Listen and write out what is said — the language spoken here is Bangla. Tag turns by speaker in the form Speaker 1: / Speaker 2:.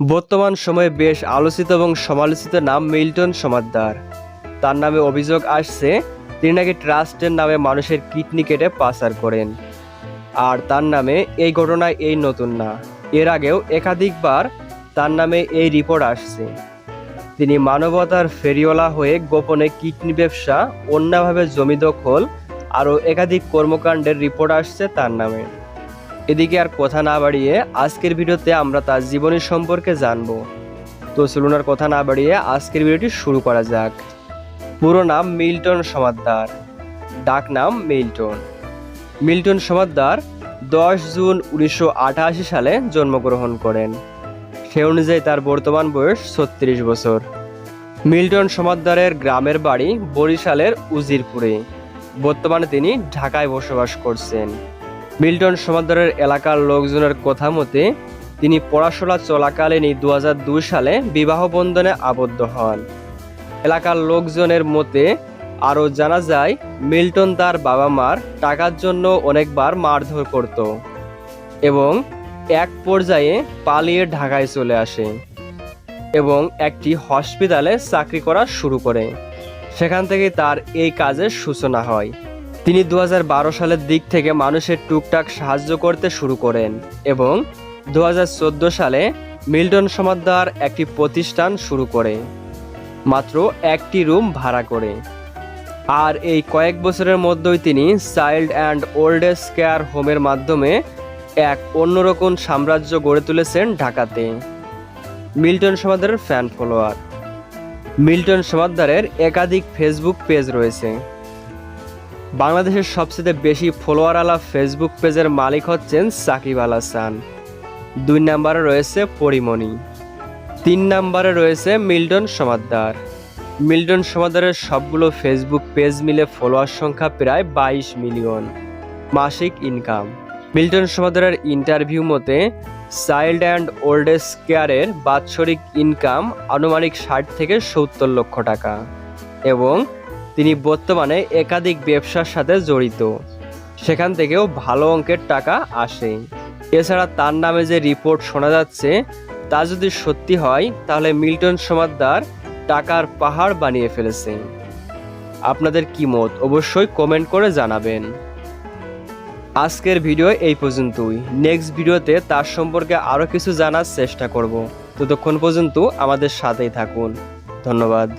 Speaker 1: বর্তমান সময়ে বেশ আলোচিত এবং সমালোচিত নাম মিল্টন সমাদ্দার। তার নামে অভিযোগ আসছে, তিনি নাকি ট্রাস্টের নামে মানুষের কিডনি কেটে পাচার করেন। আর তার নামে এই ঘটনায় এই নতুন না। এর আগেও একাধিকবার তার নামে এই রিপোর্ট আসছে। তিনি মানবতার ফেরিওয়ালা হয়ে গোপনে কিডনি ব্যবসা, অন্যভাবে জমি দখল, আরও একাধিক কর্মকাণ্ডের রিপোর্ট আসছে তার নামে। এদিকে আর কথা না বাড়িয়ে আজকের ভিডিওতে আমরা তার জীবনী সম্পর্কে জানব। তো চলুন কথা না বাড়িয়ে আজকের ভিডিওটি শুরু করা যাক। পুরো নাম মিল্টন সমাদ্দার। ডাক নাম মিল্টন। মিল্টন সমাদ্দার দশ জুন উনিশশো আটাশি সালে জন্মগ্রহণ করেন। সে অনুযায়ী তার বর্তমান বয়স ছত্রিশ বছর। মিল্টন সমাদ্দারের গ্রামের বাড়ি বরিশালের উজিরপুরে। বর্তমানে তিনি ঢাকায় বসবাস করছেন। মিল্টন সমাদ্দারের এলাকার লোকজনের কথা মতে, তিনি পড়াশোনা চলাকালীনই দু হাজার দুই সালে বিবাহ বন্ধনে আবদ্ধ হন। এলাকার লোকজনের মতে, আরও জানা যায়, মিল্টন তার বাবা মার টাকার জন্য অনেকবার মারধর করত এবং এক পর্যায়ে পালিয়ে ঢাকায় চলে আসে এবং একটি হসপিটালে চাকরি করা শুরু করে। সেখান থেকে তার এই কাজের সূচনা হয়। তিনি দু হাজার বারো সালের দিক থেকে মানুষের টুকটাক সাহায্য করতে শুরু করেন এবং দু হাজার চোদ্দ সালে মিল্টন সমাদ্দার একটি প্রতিষ্ঠান শুরু করে, মাত্র একটি রুম ভাড়া করে। আর এই কয়েক বছরের মধ্যেই তিনি চাইল্ড অ্যান্ড ওল্ড কেয়ার হোমের মাধ্যমে এক অন্যরকম সাম্রাজ্য গড়ে তুলেছেন ঢাকাতে। মিল্টন সমাদ্দারের ফ্যান ফলোয়ার। মিল্টন সমাদ্দারের একাধিক ফেসবুক পেজ রয়েছে। বাংলাদেশের সবচেয়ে বেশি ফলোয়ারওয়ালা ফেসবুক পেজের মালিক হচ্ছেন সাকিব আল হাসান। দুই নম্বরে রয়েছে পরিমণি। তিন নম্বরে রয়েছে মিল্টন সমাদ্দার। মিল্টন সমাদ্দারের সবগুলো ফেসবুক পেজ মিলে ফলোয়ার সংখ্যা প্রায় বাইশ মিলিয়ন মাসিক ইনকাম। মিল্টন সমাদ্দারের ইন্টারভিউ মতে, চাইল্ড অ্যান্ড ওল্ড এজ কেয়ারের বাৎসরিক ইনকাম আনুমানিক ষাট থেকে সত্তর লক্ষ টাকা এবং তিনি বর্তমানে একাধিক ব্যবসার সাথে জড়িত। সেখান থেকেও ভালো অঙ্কের টাকা আসে। এছাড়া তার নামে যে রিপোর্ট শোনা যাচ্ছে, তা যদি সত্যি হয়, তাহলে মিল্টন সমাদ্দার টাকার পাহাড় বানিয়ে ফেলেছে। আপনাদের কি মত? অবশ্যই কমেন্ট করে জানাবেন। আজকের ভিডিও এই পর্যন্তই। নেক্সট ভিডিওতে তার সম্পর্কে আরও কিছু জানার চেষ্টা করব। ততক্ষণ পর্যন্ত আমাদের সাথেই থাকুন। ধন্যবাদ।